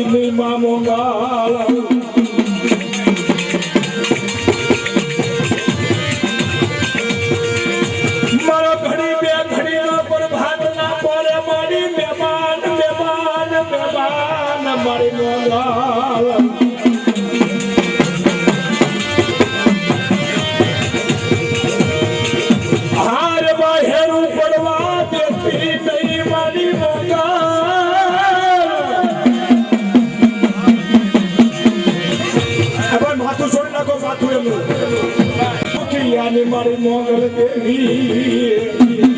imi mamo gala મારો ઘડી બે ઘડી નો પણ ભાત ના પડે મારી મહેમાન મારી મોગલ દેવી.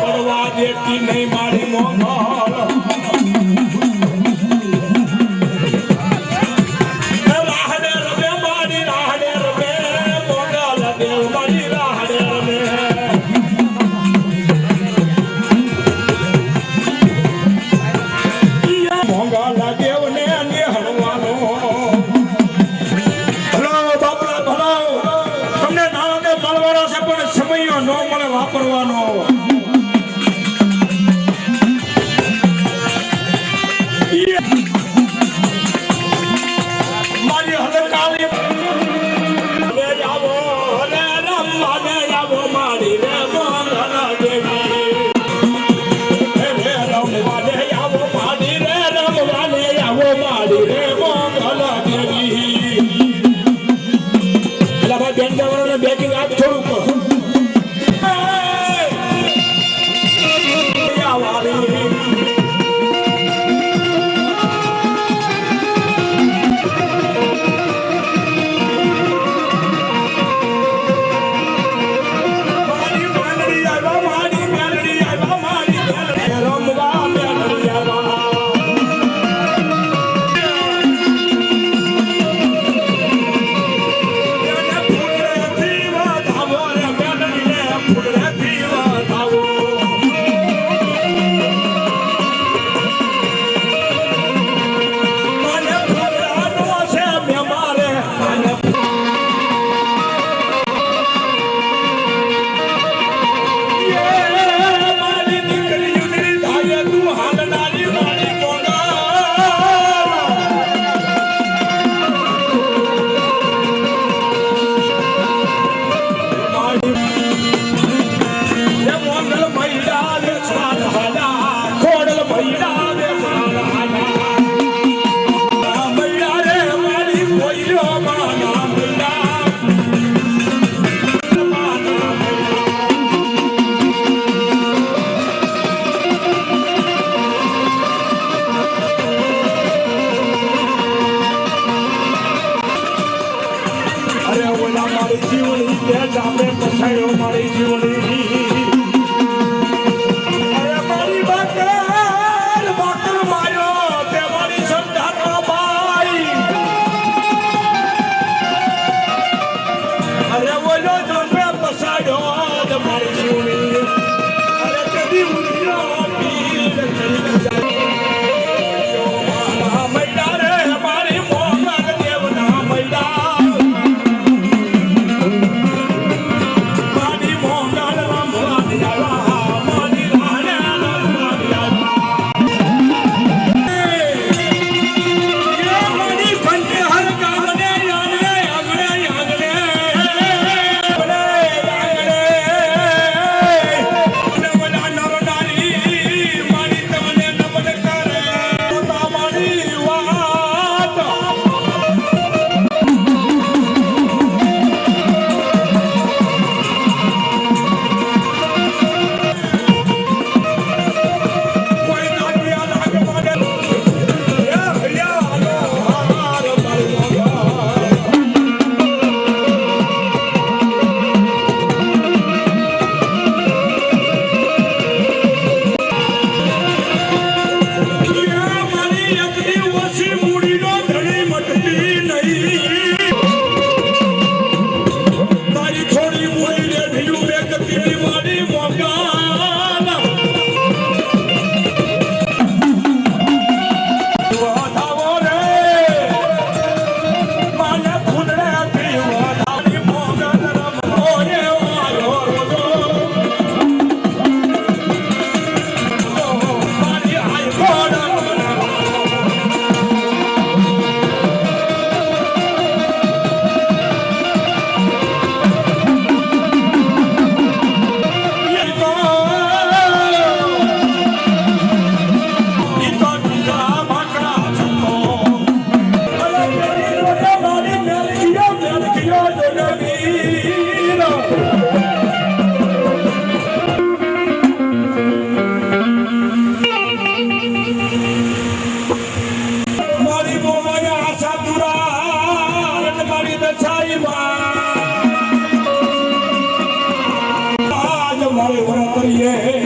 પડવા દેતી નહીં મારી મોગલ બેટિંગ આપજો करिए